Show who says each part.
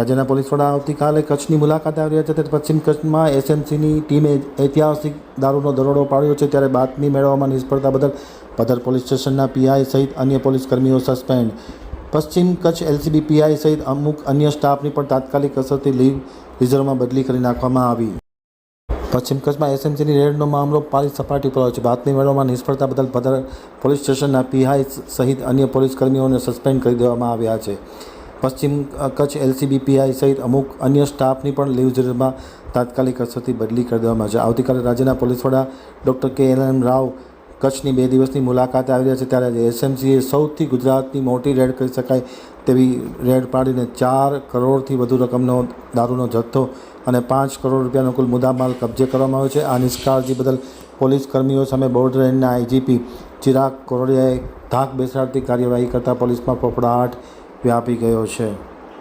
Speaker 1: રાજ્યના પોલીસ વડા આવતીકાલે કચ્છની મુલાકાતે આવી રહ્યા છે. ત્યારે પશ્ચિમ કચ્છમાં એસએમસીની ટીમે ઐતિહાસિક દારૂનો દરોડો પાડ્યો છે ત્યારે બાતમી મેળવવામાં નિષ્ફળતા બદલ પધર પોલીસ સ્ટેશનના પીઆઈ સહિત અન્ય પોલીસ કર્મીઓ સસ્પેન્ડ. પશ્ચિમ કચ્છ એલસીબી પીઆઈ સહિત અમુક અન્ય સ્ટાફની પણ તાત્કાલિક અસરથી લીવ રિઝર્વમાં બદલી કરી નાખવામાં આવી. પશ્ચિમ કચ્છમાં એસએમસીની રેડનો મામલો પાલી સપાટી પર છે. બાતમી મેળવવામાં નિષ્ફળતા બદલ પધર પોલીસ સ્ટેશનના પીઆઈ સહિત અન્ય પોલીસ કર્મીઓને સસ્પેન્ડ કરી દેવામાં આવ્યા છે. પશ્ચિમ કચ્છ એલસીબીપીઆઈ સહિત અમુક અન્ય સ્ટાફની પણ લીવ જરૂરમાં તાત્કાલિક અસરથી બદલી કરી દેવામાં આવશે આવતીકાલે રાજ્યના પોલીસ વડા ડૉક્ટર કે એલ એમ રાવ કચ્છની બે દિવસની મુલાકાતે આવી રહ્યા છે. ત્યારે એસએમસીએ સૌથી ગુજરાતની મોટી રેડ કરી શકાય તેવી રેડ પાડીને ચાર કરોડથી વધુ રકમનો દારૂનો જથ્થો અને પાંચ કરોડ રૂપિયાનો કુલ મુદ્દામાલ કબજે કરવામાં આવ્યો છે. આ નિષ્કાળજી બદલ પોલીસ કર્મીઓ સામે બોર્ડર રેન્જના આઈજીપી ચિરાગ કોરોડિયાએ ધાક બેસાડતી કાર્યવાહી કરતાં પોલીસમાં ફફડાટ વ્યાપી ગયો છે.